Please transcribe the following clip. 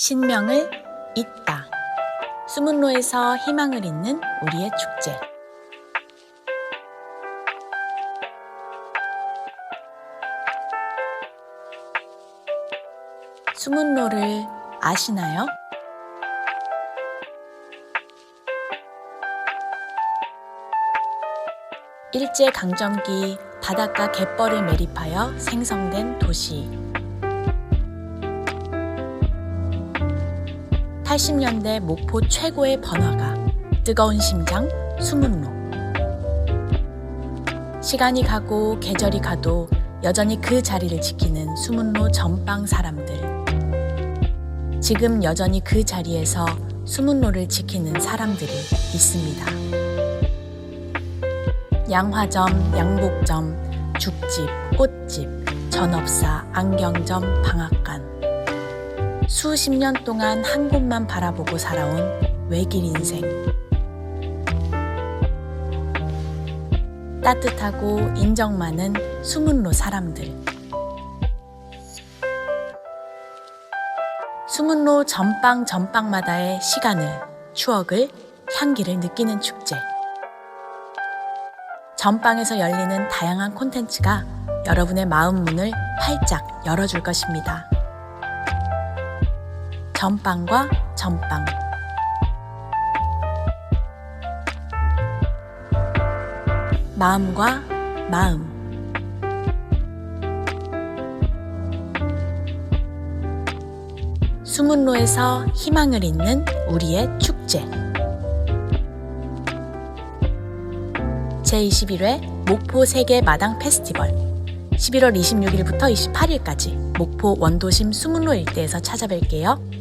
신명을 잇다. 수문로에서 희망을 잇는 우리의 축제. 수문로를 아시나요? 일제 강점기 바닷가 갯벌을 매립하여 생성된 도시. 80년대 목포 최고의 번화가 뜨거운 심장 수문로. 시간이 가고 계절이 가도 여전히 그 자리를 지키는 수문로 전방 사람들. 지금 여전히 그 자리에서 수문로를 지키는 사람들이 있습니다. 양화점, 양복점, 죽집, 꽃집, 전업사, 안경점, 방앗간. 수십 년 동안 한 곳만 바라보고 살아온 외길 인생. 따뜻하고 인정 많은 수문로 사람들. 수문로 전방 전방마다의 시간을, 추억을, 향기를 느끼는 축제. 전방에서 열리는 다양한 콘텐츠가 여러분의 마음 문을 활짝 열어줄 것입니다. 전방과 전방. 마음과 마음. 수문로에서 희망을 잇는 우리의 축제. 제21회 목포 세계 마당 페스티벌 11월 26일부터 28일까지 목포 원도심 수문로 일대에서 찾아뵐게요.